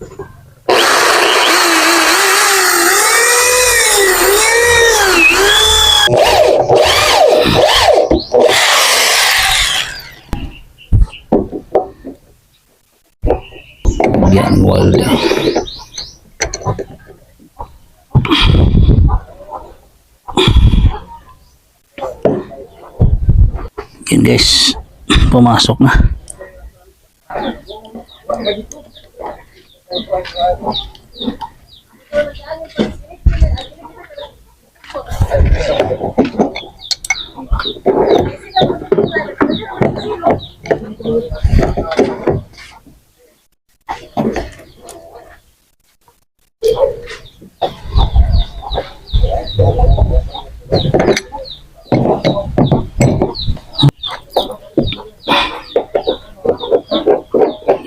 Yan, wala. Yan guys, pumasok na.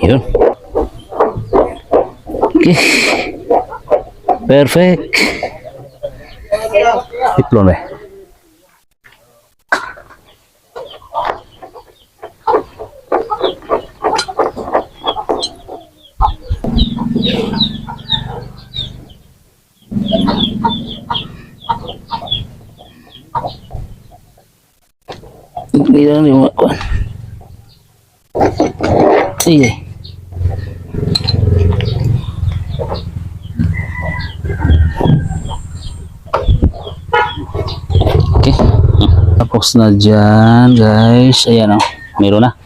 Yun. perfect diplome Mira ni me acuerdo. Sigue. Tapos na dyan, guys. Ayan o. Meron na.